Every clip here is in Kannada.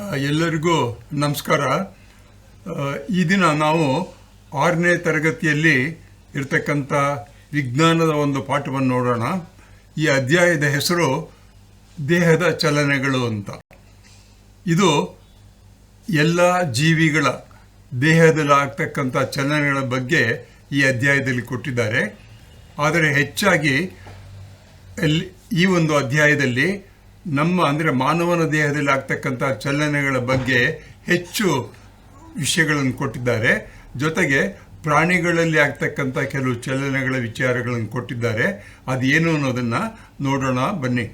ಎಲ್ಲರಿಗೂ ನಮಸ್ಕಾರ. ಈ ದಿನ ನಾವು ಆರನೇ ತರಗತಿಯಲ್ಲಿ ಇರ್ತಕ್ಕಂಥ ವಿಜ್ಞಾನದ ಒಂದು ಪಾಠವನ್ನು ನೋಡೋಣ. ಈ ಅಧ್ಯಾಯದ ಹೆಸರು ದೇಹದ ಚಲನೆಗಳು ಅಂತ. ಇದು ಎಲ್ಲ ಜೀವಿಗಳ ದೇಹದಲ್ಲಿ ಆಗ್ತಕ್ಕಂಥ ಚಲನೆಗಳ ಬಗ್ಗೆ ಈ ಅಧ್ಯಾಯದಲ್ಲಿ ಕೊಟ್ಟಿದ್ದಾರೆ. ಆದರೆ ಹೆಚ್ಚಾಗಿ ಈ ಒಂದು ಅಧ್ಯಾಯದಲ್ಲಿ ನಮ್ಮ, ಅಂದರೆ ಮಾನವನ ದೇಹದಲ್ಲಿ ಆಗ್ತಕ್ಕಂಥ ಚಲನೆಗಳ ಬಗ್ಗೆ ಹೆಚ್ಚು ವಿಷಯಗಳನ್ನು ಕೊಟ್ಟಿದ್ದಾರೆ. ಜೊತೆಗೆ ಪ್ರಾಣಿಗಳಲ್ಲಿ ಆಗ್ತಕ್ಕಂಥ ಕೆಲವು ಚಲನೆಗಳ ವಿಚಾರಗಳನ್ನು ಕೊಟ್ಟಿದ್ದಾರೆ. ಅದೇನು ಅನ್ನೋದನ್ನು ನೋಡೋಣ, ಬನ್ನಿ.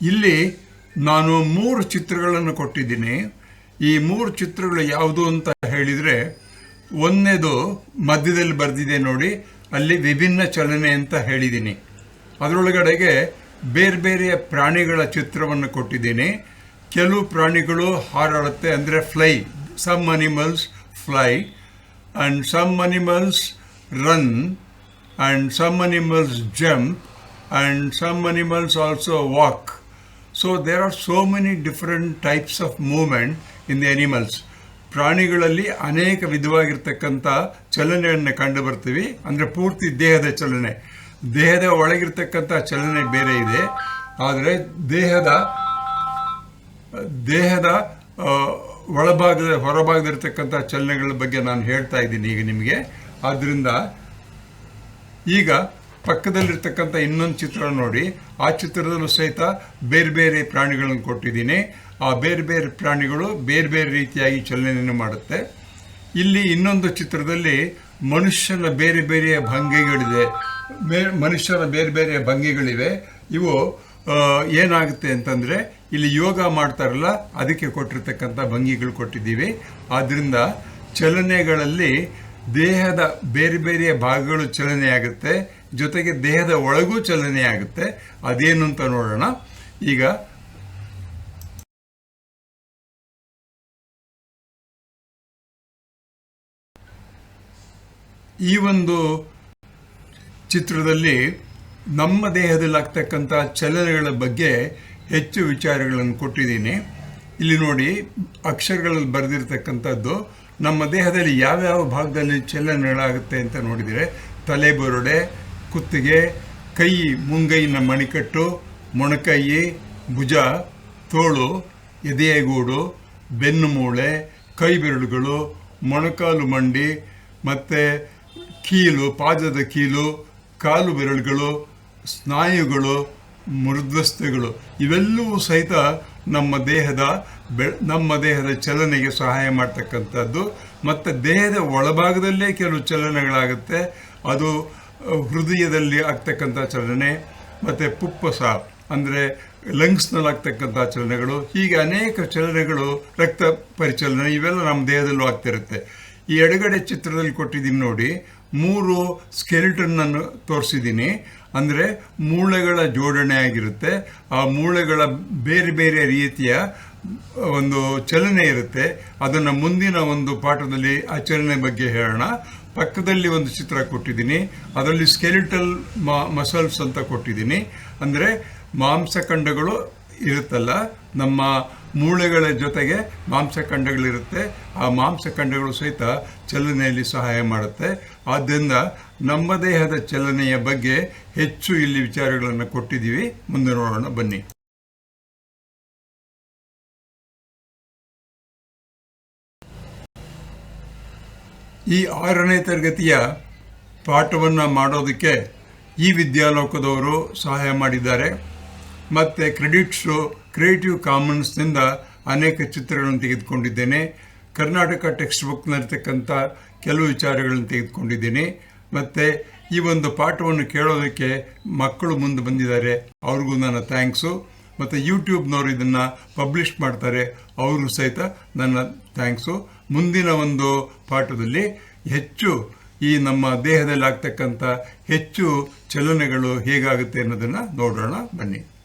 ಇಲ್ಲಿ ನಾನು ಮೂರು ಚಿತ್ರಗಳನ್ನು ಕೊಟ್ಟಿದ್ದೀನಿ. ಈ ಮೂರು ಚಿತ್ರಗಳು ಯಾವುದು ಅಂತ ಹೇಳಿದರೆ ಒಂದನೇದು ಮಧ್ಯದಲ್ಲಿ ಬರೆದಿದೆ ನೋಡಿ, ಅಲ್ಲಿ ವಿಭಿನ್ನ ಚಲನೆ ಅಂತ ಹೇಳಿದ್ದೀನಿ. ಅದರೊಳಗಡೆಗೆ ಬೇರೆ ಬೇರೆ ಪ್ರಾಣಿಗಳ ಚಿತ್ರವನ್ನು ಕೊಟ್ಟಿದ್ದೀನಿ. ಕೆಲವು ಪ್ರಾಣಿಗಳು ಹಾರಾಡುತ್ತೆ ಅಂದರೆ fly some animals fly and some animals run and some animals jump and some animals also walk so there are so many different types of movement in the animals ಪ್ರಾಣಿಗಳಲ್ಲಿ ಅನೇಕ ವಿಧವಾಗಿರ್ತಕ್ಕಂಥ ಚಲನೆಯನ್ನು ಕಂಡು ಬರ್ತೀವಿ. ಅಂದರೆ ಪೂರ್ತಿ ದೇಹದ ಚಲನೆ. ದೇಹದ ಒಳಗಿರ್ತಕ್ಕಂಥ ಚಲನೆ ಬೇರೆ ಇದೆ. ಆದರೆ ದೇಹದ ದೇಹದ ಒಳಭಾಗದ, ಹೊರಭಾಗದಲ್ಲಿರ್ತಕ್ಕಂಥ ಚಲನೆಗಳ ಬಗ್ಗೆ ನಾನು ಹೇಳ್ತಾ ಇದ್ದೀನಿ ಈಗ ನಿಮಗೆ. ಆದ್ದರಿಂದ ಈಗ ಪಕ್ಕದಲ್ಲಿರ್ತಕ್ಕಂಥ ಇನ್ನೊಂದು ಚಿತ್ರ ನೋಡಿ. ಆ ಚಿತ್ರದಲ್ಲೂ ಸಹಿತ ಬೇರೆ ಬೇರೆ ಪ್ರಾಣಿಗಳನ್ನು ಕೊಟ್ಟಿದ್ದೀನಿ. ಆ ಬೇರೆ ಬೇರೆ ಪ್ರಾಣಿಗಳು ಬೇರೆ ಬೇರೆ ರೀತಿಯಾಗಿ ಚಲನೆಯನ್ನು ಮಾಡುತ್ತೆ. ಇಲ್ಲಿ ಇನ್ನೊಂದು ಚಿತ್ರದಲ್ಲಿ ಮನುಷ್ಯನ ಬೇರೆ ಬೇರೆ ಭಂಗಿಗಳಿದೆ. ಮನುಷ್ಯನ ಬೇರೆ ಬೇರೆ ಭಂಗಿಗಳಿವೆ. ಇವು ಏನಾಗುತ್ತೆ ಅಂತಂದರೆ ಇಲ್ಲಿ ಯೋಗ ಮಾಡ್ತಾರಲ್ಲ, ಅದಕ್ಕೆ ಕೊಟ್ಟಿರ್ತಕ್ಕಂಥ ಭಂಗಿಗಳು ಕೊಟ್ಟಿದ್ದೀವಿ. ಆದ್ದರಿಂದ ಚಲನೆಗಳಲ್ಲಿ ದೇಹದ ಬೇರೆ ಬೇರೆ ಭಾಗಗಳು ಚಲನೆ ಆಗುತ್ತೆ ಜೊತೆಗೆ ದೇಹದ ಒಳಗೂ ಚಲನೆ ಆಗುತ್ತೆ. ಅದೇನು ಅಂತ ನೋಡೋಣ. ಈಗ ಈ ಒಂದು ಚಿತ್ರದಲ್ಲಿ ನಮ್ಮ ದೇಹದಲ್ಲಿ ಆಗ್ತಕ್ಕಂಥ ಚಲನೆಗಳ ಬಗ್ಗೆ ಹೆಚ್ಚು ವಿಚಾರಗಳನ್ನು ಕೊಟ್ಟಿದ್ದೀನಿ. ಇಲ್ಲಿ ನೋಡಿ, ಅಕ್ಷರಗಳಲ್ಲಿ ಬರೆದಿರ್ತಕ್ಕಂಥದ್ದು, ನಮ್ಮ ದೇಹದಲ್ಲಿ ಯಾವ್ಯಾವ ಭಾಗದಲ್ಲಿ ಚಲನೆಗಳಾಗುತ್ತೆ ಅಂತ ನೋಡಿದರೆ ತಲೆಬುರುಡೆ ಕುತ್ತಿಗೆ, ಕೈ ಮುಂಗೈನ ಮಣಿಕಟ್ಟು, ಮೊಣಕೈ, ಭುಜ, ತೋಳು, ಎದೆಯಗೂಡು, ಬೆನ್ನು ಮೂಳೆ, ಕೈ ಬೆರಳುಗಳು, ಮೊಣಕಾಲು ಮಂಡಿ, ಮತ್ತು ಕೀಲು, ಪಾದದ ಕೀಲು, ಕಾಲು ಬೆರಳುಗಳು, ಸ್ನಾಯುಗಳು ಮೃದ್ವಸ್ಥೆಗಳು ಇವೆಲ್ಲವೂ ಸಹಿತ ನಮ್ಮ ದೇಹದ ಬೆ, ನಮ್ಮ ದೇಹದ ಚಲನೆಗೆ ಸಹಾಯ ಮಾಡ್ತಕ್ಕಂಥದ್ದು. ಮತ್ತು ದೇಹದ ಒಳಭಾಗದಲ್ಲೇ ಕೆಲವು ಚಲನೆಗಳಾಗುತ್ತೆ. ಅದು ಹೃದಯದಲ್ಲಿ ಆಗ್ತಕ್ಕಂಥ ಚಲನೆ, ಮತ್ತು ಪುಪ್ಪಸ, ಅಂದರೆ ಲಂಗ್ಸ್ನಲ್ಲಿ ಆಗ್ತಕ್ಕಂಥ ಚಲನೆಗಳು, ಹೀಗೆ ಅನೇಕ ಚಲನೆಗಳು, ರಕ್ತ ಪರಿಚಲನೆ, ಇವೆಲ್ಲ ನಮ್ಮ ದೇಹದಲ್ಲೂ ಆಗ್ತಿರುತ್ತೆ. ಈ ಎಡಗಡೆ ಚಿತ್ರದಲ್ಲಿ ಕೊಟ್ಟಿದ್ದೀನಿ ನೋಡಿ, ಮೂರು ಸ್ಕೆಲಿಟನ್ನನ್ನು ತೋರಿಸಿದ್ದೀನಿ. ಅಂದರೆ ಮೂಳೆಗಳ ಜೋಡಣೆ ಆಗಿರುತ್ತೆ. ಆ ಮೂಳೆಗಳ ಬೇರೆ ಬೇರೆ ರೀತಿಯ ಒಂದು ಚಲನೆ ಇರುತ್ತೆ. ಅದನ್ನು ಮುಂದಿನ ಒಂದು ಪಾಠದಲ್ಲಿ ಆ ಚಲನೆ ಬಗ್ಗೆ ಹೇಳೋಣ. ಪಕ್ಕದಲ್ಲಿ ಒಂದು ಚಿತ್ರ ಕೊಟ್ಟಿದ್ದೀನಿ. ಅದರಲ್ಲಿ ಸ್ಕೆಲಿಟಲ್ ಮಸಲ್ಸ್ ಅಂತ ಕೊಟ್ಟಿದ್ದೀನಿ. ಅಂದರೆ ಮಾಂಸಖಂಡಗಳು ಇರುತ್ತಲ್ಲ, ನಮ್ಮ ಮೂಳೆಗಳ ಜೊತೆಗೆ ಮಾಂಸಖಂಡಗಳಿರುತ್ತೆ. ಆ ಮಾಂಸಖಂಡಗಳು ಸಹಿತ ಚಲನೆಯಲ್ಲಿ ಸಹಾಯ ಮಾಡುತ್ತೆ. ಆದ್ದರಿಂದ ನಮ್ಮ ದೇಹದ ಚಲನೆಯ ಬಗ್ಗೆ ಹೆಚ್ಚು ಇಲ್ಲಿ ವಿಚಾರಗಳನ್ನು ಕೊಟ್ಟಿದ್ದೀವಿ. ಮುಂದೆ ನೋಡೋಣ, ಬನ್ನಿ. ಈ ಆರನೇ ತರಗತಿಯ ಪಾಠವನ್ನು ಮಾಡೋದಕ್ಕೆ ಈ ವಿದ್ಯಾಲೋಕದವರು ಸಹಾಯ ಮಾಡಿದ್ದಾರೆ. ಮತ್ತು ಕ್ರೆಡಿಟ್ಸು ಕ್ರಿಯೇಟಿವ್ ಕಾಮನ್ಸ್ನಿಂದ ಅನೇಕ ಚಿತ್ರಗಳನ್ನು ತೆಗೆದುಕೊಂಡಿದ್ದೇನೆ. ಕರ್ನಾಟಕ ಟೆಕ್ಸ್ಟ್ ಬುಕ್ನಲ್ಲಿರ್ತಕ್ಕಂಥ ಕೆಲವು ವಿಚಾರಗಳನ್ನು ತೆಗೆದುಕೊಂಡಿದ್ದೀನಿ. ಮತ್ತು ಈ ಒಂದು ಪಾಠವನ್ನು ಕೇಳೋದಕ್ಕೆ ಮಕ್ಕಳು ಮುಂದೆ ಬಂದಿದ್ದಾರೆ. ಅವ್ರಿಗೂ ನನ್ನ ಥ್ಯಾಂಕ್ಸು. ಮತ್ತು ಯೂಟ್ಯೂಬ್ನವರು ಇದನ್ನು ಪಬ್ಲಿಷ್ ಮಾಡ್ತಾರೆ. ಅವರು ಸಹಿತ ನನ್ನ ಥ್ಯಾಂಕ್ಸು. ಮುಂದಿನ ಒಂದು ಪಾಠದಲ್ಲಿ ಹೆಚ್ಚು ಈ ನಮ್ಮ ದೇಹದಲ್ಲಿ ಆಗ್ತಕ್ಕಂಥ ಹೆಚ್ಚು ಚಲನೆಗಳು ಹೇಗಾಗುತ್ತೆ ಅನ್ನೋದನ್ನು ನೋಡೋಣ ಬನ್ನಿ.